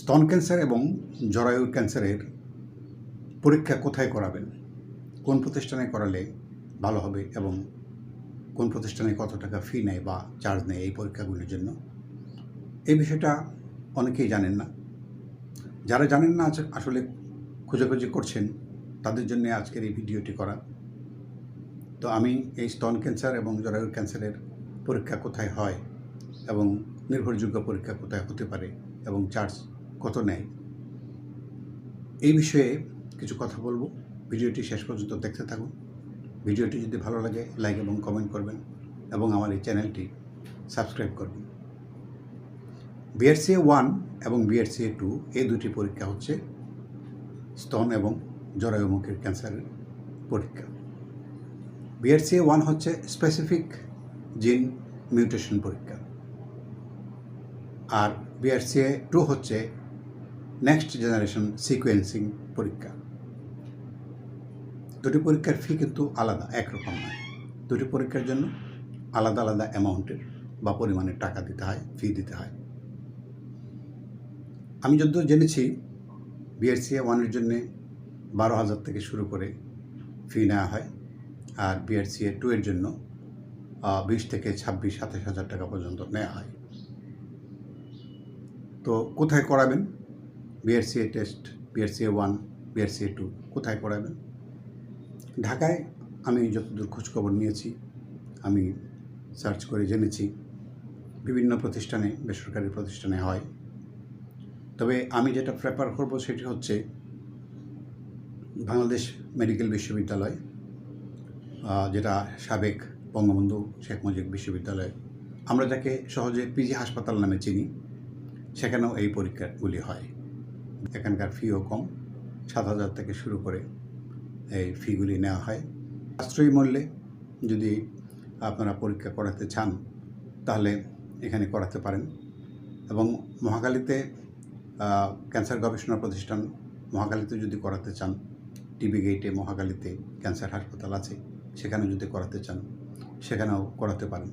স্তন ক্যান্সার এবং জরায়ুর ক্যান্সারের পরীক্ষা কোথায় করাবেন? কোন প্রতিষ্ঠানে করালে ভালো হবে এবং কোন প্রতিষ্ঠানে কত টাকা ফি নেয় বা চার্জ নেয় এই পরীক্ষাগুলির জন্য? এই বিষয়টা অনেকেই জানেন না। যারা জানেন না আসলে খোঁজাখুঁজি করছেন, তাদের জন্য আজকের এই ভিডিওটি করা। তো আমি এই স্তন ক্যান্সার এবং জরায়ুর ক্যান্সারের পরীক্ষা কোথায় হয় এবং নির্ভরযোগ্য পরীক্ষা কোথায় হতে পারে এবং চার্জ কত নেয়? এই বিষয়ে কিছু কথা বলব। ভিডিওটি শেষ পর্যন্ত দেখতে থাকুন। ভিডিওটি যদি ভালো লাগে, লাইক এবং কমেন্ট করবেন এবং আমার এই চ্যানেলটি সাবস্ক্রাইব করবেন। বিআরসিএ ওয়ান এবং বিআরসিএ টু এই দুটি পরীক্ষা হচ্ছে, স্তন এবং জরায়ুমুখের ক্যান্সারের পরীক্ষা। বিআরসিএ ওয়ান হচ্ছে স্পেসিফিক জিন মিউটেশন পরীক্ষা। আর বিআরসিএ টু হচ্ছে নেক্সট জেনারেশন সিকোয়েন্সিং পরীক্ষা। দুটি পরীক্ষার ফি কিন্তু আলাদা, একরকম নয়। দুটি পরীক্ষার জন্য আলাদা আলাদা অ্যামাউন্টের বা পরিমাণের টাকা দিতে হয় ফি দিতে হয়। আমি যদ্দূর জেনেছি বিআরসিএ ওয়ানের জন্যে বারো হাজার থেকে শুরু করে ফি নেওয়া হয় আর বিআরসিএ টু এর জন্য বিশ থেকে ছাব্বিশ, সাতাশ হাজার টাকা পর্যন্ত নেওয়া হয়। তো কোথায় করাবেন? BRCA test BRCA one BRCA two কোথায় পড়াবেন ঢাকায় আমি যতদূর খোঁজখবর নিয়েছি, আমি সার্চ করে জেনেছি, বিভিন্ন প্রতিষ্ঠানে, বেসরকারি প্রতিষ্ঠানে হয়। তবে আমি যেটা প্রেফার করব সেটি হচ্ছে বাংলাদেশ মেডিকেল বিশ্ববিদ্যালয় যেটা সাবেক বঙ্গবন্ধু শেখ মুজিব বিশ্ববিদ্যালয়। আমরা যাকে সহজে পিজি হাসপাতাল নামে চিনি, সেখানেও এই পরীক্ষাগুলি হয়। এখানকার ফিও কম। সাত হাজার থেকে শুরু করে এই ফিগুলি নেওয়া হয়। সাশ্রয়ী মূল্যে যদি আপনারা পরীক্ষা করাতে চান, তাহলে এখানে করাতে পারেন। এবং মহাকালীতে ক্যান্সার গবেষণা প্রতিষ্ঠান মহাকালীতে যদি করাতে চান, টিবি গেটে মহাকালীতে ক্যান্সার হাসপাতাল আছে সেখানে যদি করাতে চান, সেখানেও করাতে পারেন।